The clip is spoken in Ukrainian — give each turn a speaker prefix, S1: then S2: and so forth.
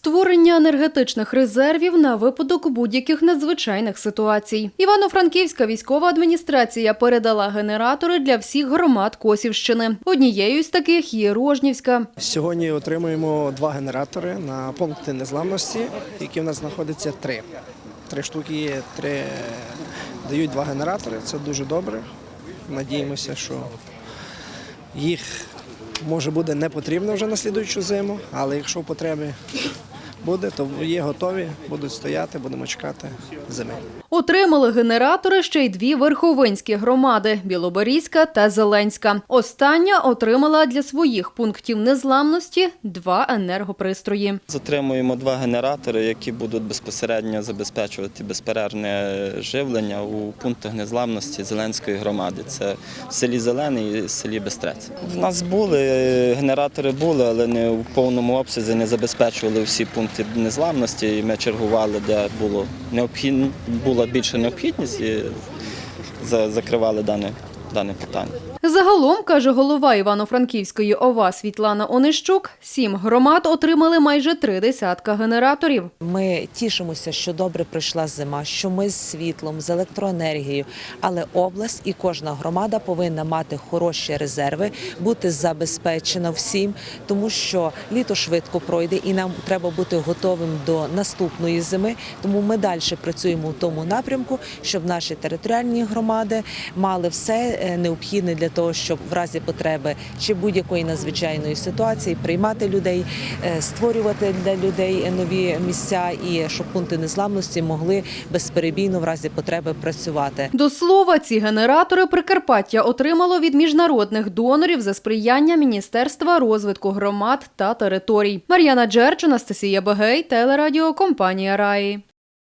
S1: Створення енергетичних резервів на випадок будь-яких надзвичайних ситуацій. Івано-Франківська військова адміністрація передала генератори для всіх громад Косівщини. Однією з таких є Рожнівська.
S2: Сьогодні отримуємо два генератори на пункти незламності, які в нас знаходяться три. Три штуки є, три дають два генератори. Це дуже добре. Надіємося, що їх може буде не потрібно вже на слідуючу зиму, але якщо потреби буде, то є готові, будуть стояти, будемо чекати зими.
S1: Отримали генератори ще й дві верховинські громади Білоборізька та Зеленська. Остання отримала для своїх пунктів незламності два енергопристрої.
S3: Затримуємо два генератори, які будуть безпосередньо забезпечувати безперервне живлення у пунктах незламності Зеленської громади. Це в селі Зелений і в селі Бестрець. В нас були генератори, були, але не в повному обсязі не забезпечували всі пункти незламності. І ми чергували, де було необхідно, була більша необхідність і закривали дане, дане питання.
S1: Загалом, каже голова Івано-Франківської ОВА Світлана Онищук, сім громад отримали майже три десятка генераторів.
S4: Ми тішимося, що добре прийшла зима, що ми з світлом, з електроенергією. Але область і кожна громада повинна мати хороші резерви, бути забезпечена всім, тому що літо швидко пройде, і нам треба бути готовим до наступної зими. Тому ми далі працюємо в тому напрямку, щоб наші територіальні громади мали все е, необхідне для того, щоб в разі потреби чи будь-якої надзвичайної ситуації приймати людей, е, створювати для людей нові місця і щоб пункти незламності могли безперебійно в разі потреби працювати.
S1: До слова, ці генератори Прикарпаття отримало від міжнародних донорів за сприяння Міністерства розвитку громад та територій. Мар'яна Джерч, Анастасія Бегей, телерадіокомпанія Раї.